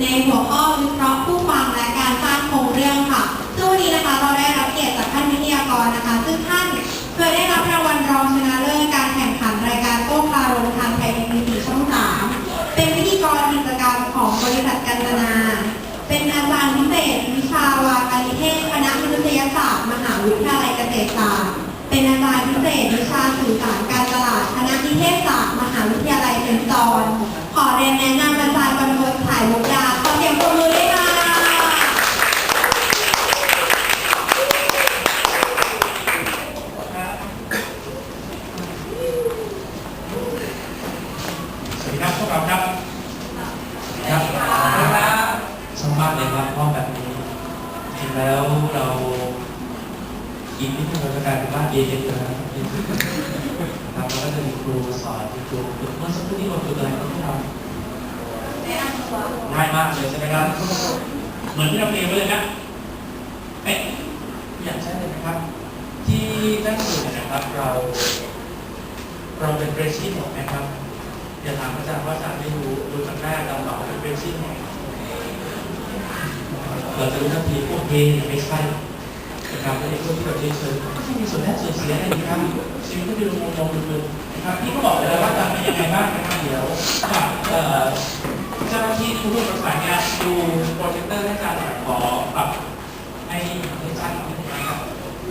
ในหัวข้อวิเคราะห์ผู้ฟังและการสร้างโครงเรื่องค่ะซึ่งวันนี้นะคะเราได้รับเกียรติจากท่านวิทยากรนะคะ ซึ่งท่านเคยได้รับรางวัลรองชนะเลิศการแข่งขันรายการโต้คารมทางไทยทีวีช่องสามเป็นพิธีกรกิจกรรมของบริษัทกันตนา เป็นอาจารย์พิเศษวิชาวาการนิเทศคณะมนุษยศาสตร์มหาวิทยาลัยเกษตรศาสตร์เป็นอาจารย์พิเศษวิชาสื่อสารการตลาดคณะนิเทศศาสตร์มห เราจะกลายเป็นเย็นๆเลยนะครับครับแล้วก็จะมีครูสอนมีครูฝึกเมื่อสักครู่นี้เราฝึกอะไรครับพวกเราง่ายมากเลยใช่ไหมครับ เหมือนที่เราเรียนไว้เลยนะเอ๊ะอยากใช่เลยนะครับ ที่ด้านอื่นเนยนะครับเรา เราเป็นเรซี่หมดนะครับอย่าถามอาจารย์ว่าอาจารย์ไม่รู้รู้ครั้งแรกเราบอกว่าเป็นเรซี่หมดเราจะรู้ทันทีพวกเฮไม่ใช่ นะครับแล้วไอ้พวกที่เราเฉยๆก็ไม่มีส่วนแรกส่วนเสียอะไรนะครับชีวิตก็ดูงงๆมึนๆนะครับพี่ก็บอกเลยว่าอาจารย์เป็นยังไงบ้างนะครับเดี๋ยวฝากเอ่อเจ้าหน้าที่ผู้ร่วมประสานงานดูโปรเจคเตอร์ให้อาจารย์หน่อยขอปรับให้ให้ชัดนิดนึงนะครับ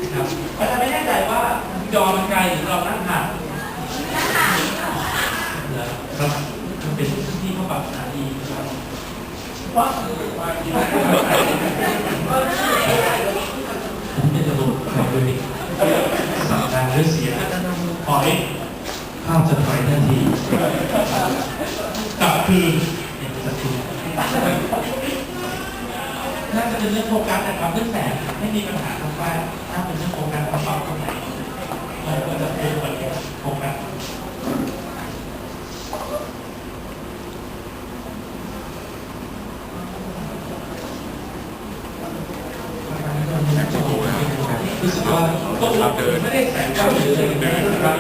นะครับอาจารย์ไม่แน่ใจว่าจอมันไกลหรือเรานั่งห่างนะครับมันเป็นที่เขาปรับหาดีครับว่าผมเป็นระบบไฟบริกสั่งกา รหรือเสียถอยภาพจะถอยทันทีกลับคืนเนี่ยจะคืนน่าจะเป็นเรื่องโฟกัสนะครับเรื่องแสงไม่มีปัญหาครับว่าถ้าเป็นเรื่องโฟกัสเราปรับตรงไหนเราก็จะเป็นวันนี้โฟกัส รู้สึกว่าตกลงไม่ได้แสงเข้าเลยนะครับ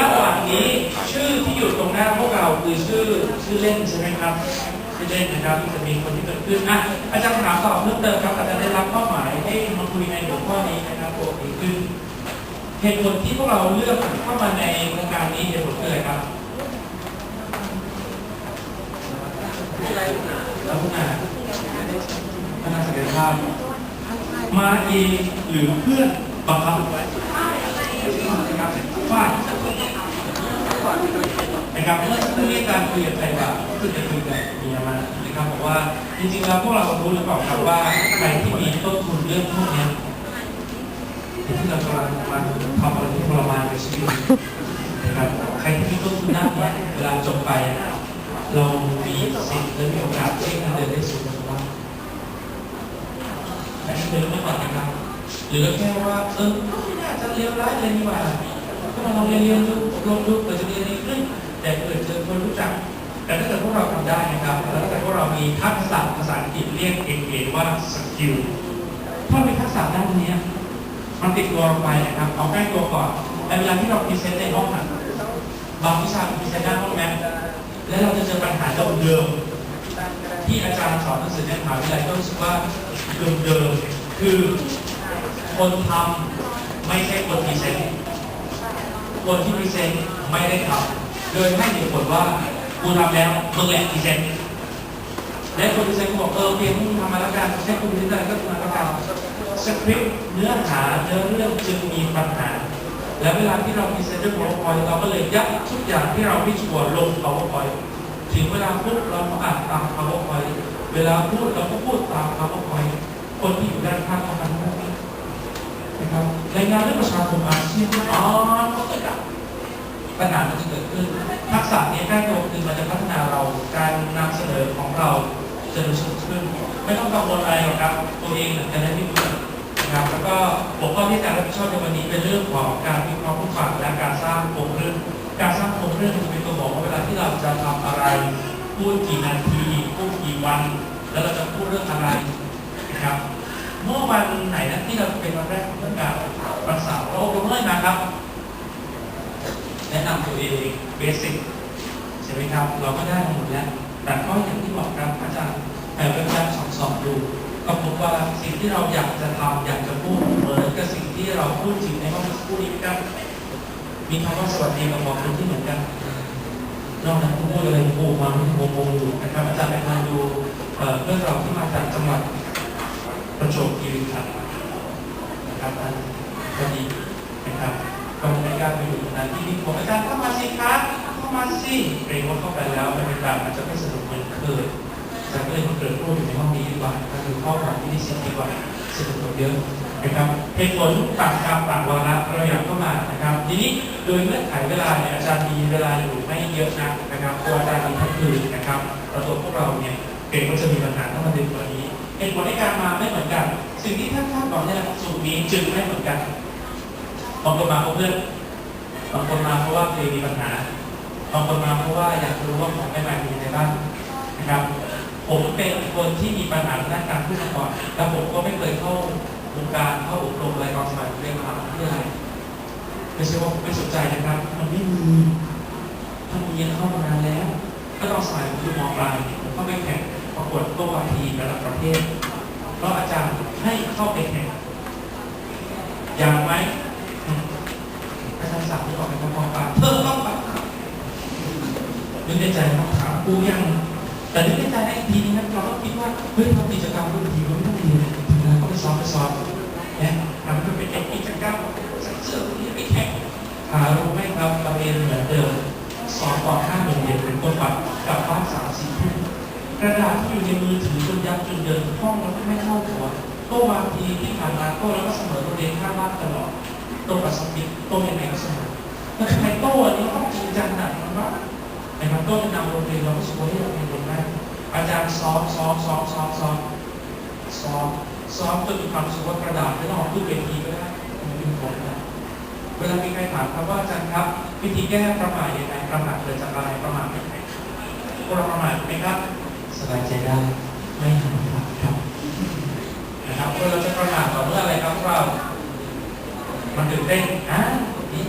ระหว่างนี้ชื่อที่อยู่ตรงหน้าพวกเราคือ ชื่อชื่อเล่นใช่ไหมครับชื่อเล่นนะครับจะมีคนที่เกิดขึ้นอะอาจารย์ถามตอบเพิ่มเติมครับอาจารย์ได้รับมอบหมายให้มาคุยในหัวข้อนี้นะครับตัวนี้คือเหตุผลที่พวกเราเลือกเข้ามาในโครงการนี้เหตุผลคืออะไรครับแล้วคุณอาพนักศักยภาพมาเองหรือเพื่อนบังคับไว้นะครับฝ่าย นะครับเมื่อสักครู่นี้การคุยกับใครว่าคือจะคุยกับเมียมานะครับบอกว่าจริงๆแล้วพวกเรารู้หรือเปล่าครับว่าใครที่มีต้นทุนเรื่องพวกนี้ที่เรากำลังมาทำอะไรที่ทรมานในชีวิตนะครับใครที่มีต้นทุนด้านเนี้ยเวลาจบไปเรามีสิทธิ์และมีโอกาสที่จะเดินได้สู่ความรักแต่ที่เดินไม่ก่อนนะครับหรือแค่ว่าเออไม่น่าจะเลี้ยวร้ายเลยนี่หว่า ก็มาลองเรียนเรียนดูอบรมดูเปิดจะเรียนดีขึ้นแต่เกิดเจอคนรู้จัก แต่ถ้าเกิดพวกเราทำได้นะครับ แล้วถ้าเกิดพวกเรามีทักษะภาษาอังกฤษเรียกเองเองว่าสกิลถ้ามีทักษะด้านนี้มันติดตัวเราไปนะครับเอาใกล้ตัวก่อนแต่เวลาที่เราพรีเซนต์ในห้องอะบางวิชาพรีเซนต์ด้านห้องแมทแล้วเราจะเจอปัญหาเดิมๆที่อาจารย์สอนหนังสือในมหาวิทยาลัยก็รู้สึกว่าเดิมๆคือคนทำไม่ใช่คนพรีเซนต์ คนที่พรีเซนต์ไม่ได้ทำโดยให้เหตุผลว่ากูทำแล้วมึงแหละพรีเซนต์และคนพรีเซนต์ก็บอกเออเพียงมึงทำมาแล้วกันใช้คุณพรีเซนต์ก็ทำมาแล้วกันสคริปต์เนื้อหาเนื้อเรื่องจึงมีปัญหาแล้วเวลาที่เราพรีเซนต์ด้วย PowerPoint เราก็เลยยัดทุกอย่างที่เราพิจารณาลง PowerPoint ถึงเวลาพูดเราก็อ่านตาม PowerPoint เวลาพูดเราก็พูดตาม PowerPoint คนที่อยู่ด้านข้างเขา ทำแบบนี้นะครับรายงานเรื่องประชาคมอาเซียนอ๋อเขาเกิดจากปัญหามันจะเกิดขึ้น ทักษะนี้ใกล้ตัวคือมันจะพัฒนาเราการนำเสนอของเราจะรู้สึกขึ้น ไม่ต้องกังวลอะไรหรอกครับ ตัวเองจะได้ไม่เบื่อนะครับแล้วก็หัวข้อที่อาจารย์รับผิดชอบในวันนี้เป็นเรื่องของการวิเคราะห์ผู้ฟังและการสร้างโครงเรื่อง การสร้างโครงเรื่องจะเป็นตัวบอกว่าเวลาที่เราจะทำอะไร พูดกี่นาทีพูดกี่วัน แล้วเราจะพูดเรื่องอะไรนะครับ เมื่อวันไหนนะที่เราเป็นวันแรกของเรื่องการ รักษาโรคลงเลยนะครับ แนะนำตัวเองเบสิกใช่ไหมครับ เราก็ได้มาหมดแล้ว แต่ก็อย่างที่บอกครับอาจารย์แต่เป็นการสอนสอนดูก็พบว่าสิ่งที่เราอยากจะทำอยากจะพูดเหมือนกับสิ่งที่เราพูดจริงในห้องพูดนี้กันมีคำว่าสวัสดีกับอกคนที่เหมือนกันนอกนั้นพูดอะไรโอ้มาไม่งงงอยู่นะครับอาจารย์ไปมาดูเอ่อเรื่องราที่มาจากจังหวัดประจวบคีรีขันธ์นะครับท่าน ก็ดีนะครับก็ไม่กล้าไปอยู่ตรงนั้นที่นี่ผมอาจารย์เข้ามาสิครับเข้ามาสิเกรงว่าเข้าไปแล้วบรรยากาศมันจะไม่สนุกเหมือนเคยจารย์ก็เลยมาเกิดพูดอยู่ในห้องนี้ดีกว่าก็คือข้อความที่นี่สิดีกว่าสนุกกว่าเยอะนะครับเหตุผลต่างกรรมต่างวาระเราอยากเข้ามานะครับ ทีนี้โดยเงื่อนไขเวลาเนี่ยอาจารย์มีเวลาอยู่ไม่เยอะนักนะครับเพราะอาจารย์มีทั้งคืนนะครับแล้วตัวพวกเราเนี่ยเกรงว่าจะมีปัญหาถ้ามาดึกกว่านี้เหตุผลในการมาไม่เหมือนกัน สิ่งที่ท่านคาดหวังในหลักสูตรนี้จึงไม่เหมือนกัน บางคนมาเพราะเพื่อนบางคนมาเพราะว่าเคยมีปัญหาบางคนมาเพราะว่าอยากรู้ว่าของใหม่ๆมีอะไรบ้างนะครับ ผมเป็นคนที่มีปัญหาด้านการพูดมาก่อนแล้วผมก็ไม่เคยเข้าวงการเข้าอบรมอะไรกองสมัยเรียนมหาวิทยาลัยไม่ใช่ว่าผมไม่สนใจนะครับ มันไม่มีถ้ามีเข้ามานานแล้ว ก็ต้อนสมัยผมอยู่มปลายผมก็ไปแข่งประกวดต๊ะวาทีระดับประเทศเพราะอาจารย์ให้เข้าไปแข่งอยากไหม อาจารย์สั่งให้ออกไปทำกองปราบเธอต้องไปนึกในใจว่าถามกูยังแต่นึกในใจได้อีกทีนึงนะเราก็คิดว่าเฮ้ยทำกิจกรรมบางทีมันไม่ต้องดีเลยถึงแล้วก็ไปซ้อมไปซ้อมเนี่ยทำให้เป็นกิจกรรมใส่เสื้อตัวนี้ไปแข่งหารู้ไหมครับประเด็นเหมือนเดิมสอนก่อนห้าโมงเย็นเป็นต้นไปกลับบ้านสามสี่ทุ่มกระดาษที่อยู่ในมือถือจนยับจนเดินห้องแล้วก็ไม่เข้าหัว โต๊ะบางทีที่ผ่านมาโต๊ะแล้วก็เสมอตัวเองข้างบ้านตลอดโต๊ะกับสปิกโต๊ะยังไงก็เสมอแล้วทำไมโต๊ะอันนี้ต้องจริงจังหนักมันวะในมันต้นนำโรงเรียนเราก็สวยเราเรียนรู้ได้อาจารย์ซ้อมซ้อมซ้อมซ้อมซ้อมซ้อมซ้อมจนมีความสึกว่ากระดาษไม่ต้องขึ้นเวทีก็ได้มันเป็นผลนะเวลามีใครถามครับว่าอาจารย์ครับ วิธีแก้ประมาทยังไงประมาทเกิดจากอะไรประมาทยังไงพวกเราประมาทไหมครับสบายใจได้ไม่ทำครับครับ นะครับเวลาเราจะประมาทต่อเมื่ออะไรครับเรา มันตื่นเต้นอะนี่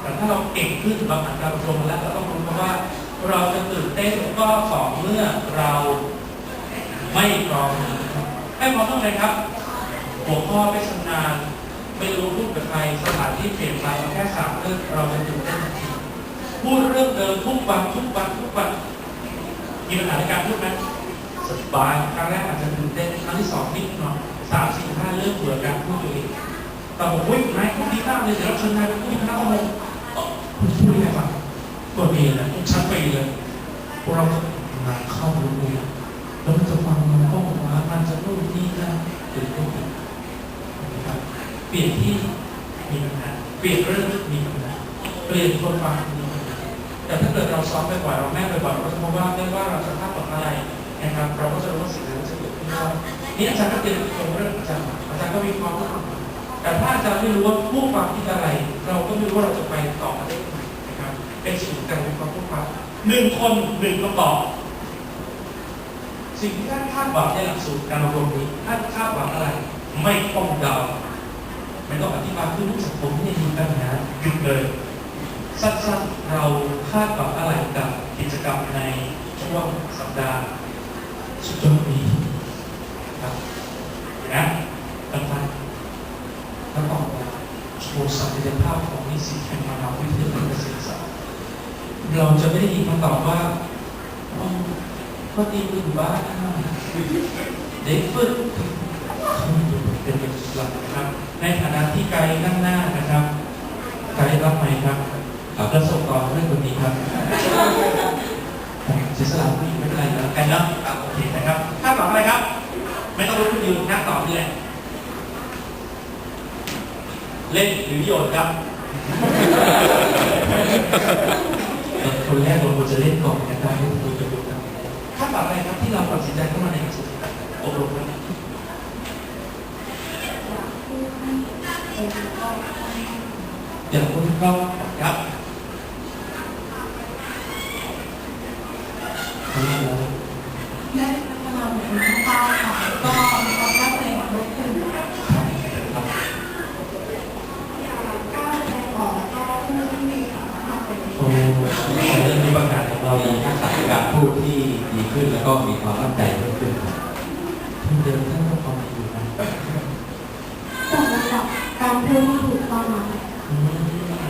แต่ถ้าเราเก่งขึ้นเราผ่านการอบรมมแล้วเราต้องรู้คำว่าเราจะตื่นเต้นก็ต่อเมื่อเราไม่พร้อมไม่พร้อมต้องอะไรครับหัวข้อไม่ชำนาญไม่รู้พูดกับใครสถานที่เปลี่ยนไปแค่สามเรื่องเราจะตื่นเต้นทันทีพูดเรื่องเดิมทุกวันทุกวันทุกวันมีปัญหาในการพูดไหมสบายครั้งแรกอาจจะตื่นเต้นครั้งที่สองนิดหน่อย สามสี่ห้าเริ่มเบื่อการพูดตัวเองแต่ผมวิ่งนายพูดดีมากเลยเดี๋ยวเราชิญนายไปพูดที่คณะกรรมการคุณพูดยังไงบ้างตัวเองนะชั้นไปเลยพวกเราก็งานเข้ารู้เลยแล้วมันจะฟังมันก็บอกว่ามันจะนู่นนี่นั่นตื่นเต้นะครับเปลี่ยนที่มีปัญหาเปลี่ยนเรื่องมีปัญหาเปลี่ยนคนฟัง นี่อาจารย์ก็เตรียมเรื่องอาจารย์อาจารย์ก็มีความรู้แต่ถ้าอาจารย์ไม่รู้ว่าผู้ฟังคิดอะไร เราก็ไม่รู้ว่าเราจะไปต่อได้ยังไงนะครับ เป็นศูนย์กลางของความผู้ฟังหนึ่งคนหนึ่งคำตอบสิ่งที่ท่านคาดหวังในหลักสูตรการอบรมนี้ท่านคาดหวังอะไร ไม่ต้องเดาไม่ต้องอธิบายคือลูกสังคมที่มีปัญหาหยุดเลยสั้นๆเราคาดหวังอะไรกับกิจกรรมในช่วงสัปดาห์สุดยอดนี้ครับนะสั้นๆ แล้วก็โชว์ศักยภาพของนิสิตแห่งมหาวิทยาลัยเกษตรศาสตร์เราจะไม่ได้ยินคำตอบว่าอ๋อก็ดีอยู่ บ้านเด็กฝึกเป็นหลักนะครับ ในฐานะที่ไกด์นั่งหน้านะครับไกด์รับไหมครับครับแล้วส่งต่อเรื่องคนนี้ครับเสียสละผู้หญิงไม่เป็นไรนะไกด์เนาะโอเคนะครับถ้าตอบอะไรครับ ไม่ต้องรู้คุณยืนนั่งตอบนี่แหละเล่นหรือโยนครับคนแรกเราควรจะเล่นก่อนนะครับคุณจะดูกัน แบอะไรครับที่เราตัดสินใจเข้ามาในหลักสูตรอบรมแล้อย่างคุณก็ครับ ความมั่นใจเพิ่มขึ้นครับคุณเดิมท่านก็พอมาอยู่นะจัดลำดับการเพิ่มที่ถูกต้องมาอืม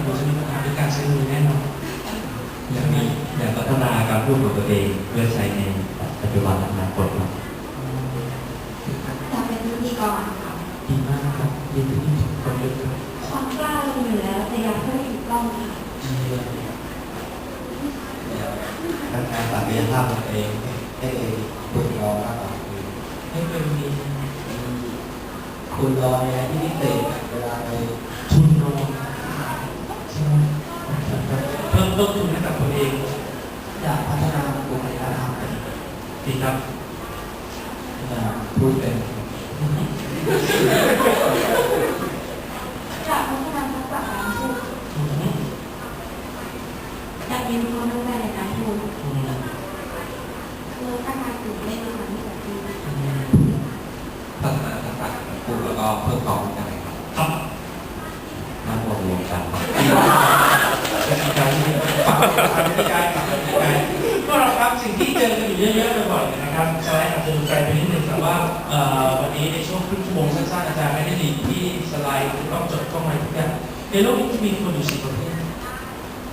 เราจะมีปัญหาในการใช้มือแน่นอนอย่างนี้อย่างพัฒนาการพูดของตัวเองเพื่อใช้ในปัจจุบันและอนาคตครับจะเป็นพิธีกรค่ะดีมากครับยินดีที่ทุกคนเลยครับความกล้าเรามีอยู่แล้วแต่อยากให้ถูกต้องค่ะดีเลยพัฒนาศักยภาพตัวเอง ให้คุณรอมากกว่าให้เป็นมีคุณรอในที่พิเศษเวลาไปทุนรอใช่ไหมเพิ่มต้นทุนให้กับตัวเองอยากพัฒนาบุคลิกภาพดีครับพูดเป็น ก็เราครับสิ่งที่เจอกันอยู่เยอะๆบ่อยๆนะครับสไลด์อาจจะดูไกลไปนิดนึงแต่ว่าเอ่อวันนี้ในช่วงครึ่งชั่วโมงสั้นๆอาจารย์ไม่ได้ดีที่สไลด์ต้องจดต้องอะไรทุกอย่างในโลกนี้มีคนอยู่สี่ประเภท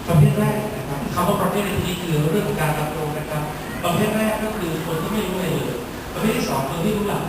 ประเภทแรกนะครับคำว่าประเภทในที่นี้คือเรื่องของการรับรู้นะครับประเภทแรกก็คือคนที่ไม่รู้อะไรเลยประเภทที่สองคือที่รู้หลัก